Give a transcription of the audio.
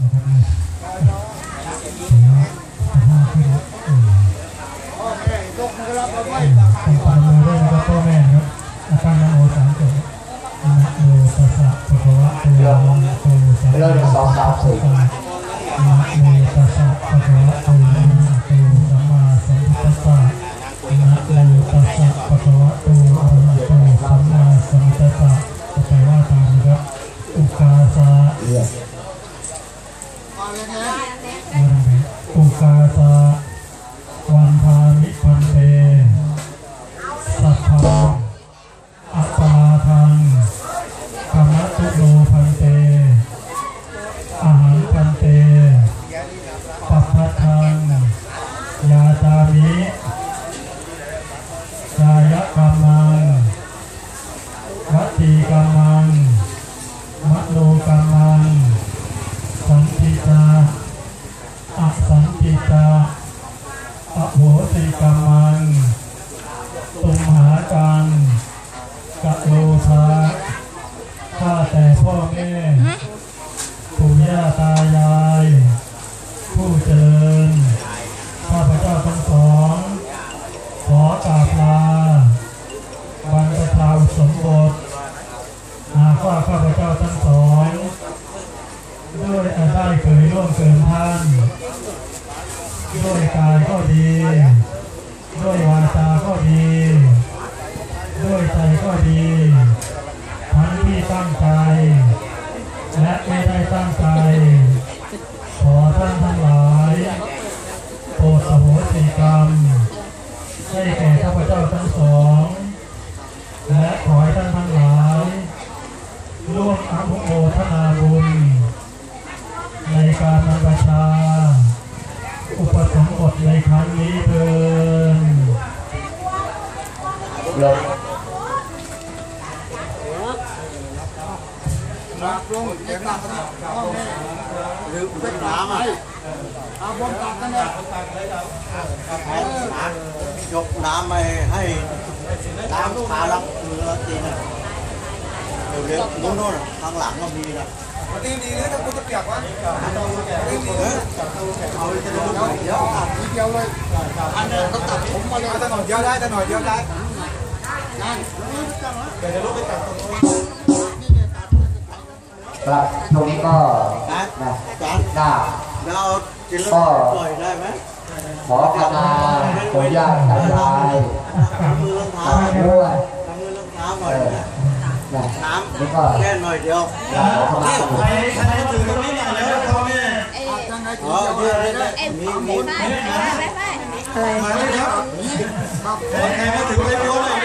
นะครับนี่ต้ องการมาด้วยนะครับพ่อแม่นะครับอาการนโมสะโมตัสสะภะคะวะโตอะระหะโตสัมมาสัมพุทธัสสะนะโมตัสสะภะคะวะโตอะระหะโตสัมมาสัมพุทธัสสะนะโมตัสสะภะคะวะโตอะระหะโตสัมมาสัมพุทธัสสะแปลว่าตามนะครับอุกาสะอุกาสะวันทามิพันเต สัพพังอัปปาทังกรรมตุโนพันเต อาหารพันเตปัปพัทังยาตามิกายกรรมังวัตถีกรรมังมโนกรรมัง สันติตา อสันติตา อโหสิกรรมังตุมหาการกะโลทาข้าแต่พ่อแม่ปู่ย่าตายาย ผู้เจริญข้าพเจ้าทั้งสอง ขอกราบลาบรรพชาสมบทหากว่าข้าพเจ้าทั้งสอง ด้วยอาได้เคยร่วมเกินท่าน ด้วยกายก็ดี ด้วยวาจาก็ดี ด้วยใจก็ดี ทั้งที่ตั้งใจ และไม่ได้ตั้งใจ ขอท่านทั้งหลายโปรดสโหสิกรรมให้แก่ข้าพเจ้าทั้งสอง และขอให้ท่านทั้งหลาย ร่วมอนุโมทนาบุญ ในการนำประชา อุปสมบท ในครั้งนี้เถินลงหรือเป็นน้ำอะเอาบนตักกันเนี่ยยกน้ำไปให้น้ำชาลักมือตีนะ เร็วๆโน่นโน่นข้างหลังก็มีนะดีดีเลยถ้ากูจะเปียกวะดีดีเออเอาจะได้รู้เดี๋ยวอะทีเดียวเลยอันนี้ต้องตัดผมมาเลยถ้าหน่อยเดียวได้ถ้าหน่อยเดียวได้ครับตรงนี้ก็นะนะจานหน้าแล้วเอาจินแล้วปล่อยได้ไหมขอขมาปู่ย่าตายายทำมือรองเท้าด้วยทำมือรองเท้าหน่อย นะนะน้นี่ก็ำแค่หน่อยเดียวขอขมาปู่ใครถือตรงนี้หน่อยแล้วพ่อแม่อ๋อเยอะเลยนะมีมีมาเลยครับใครไม่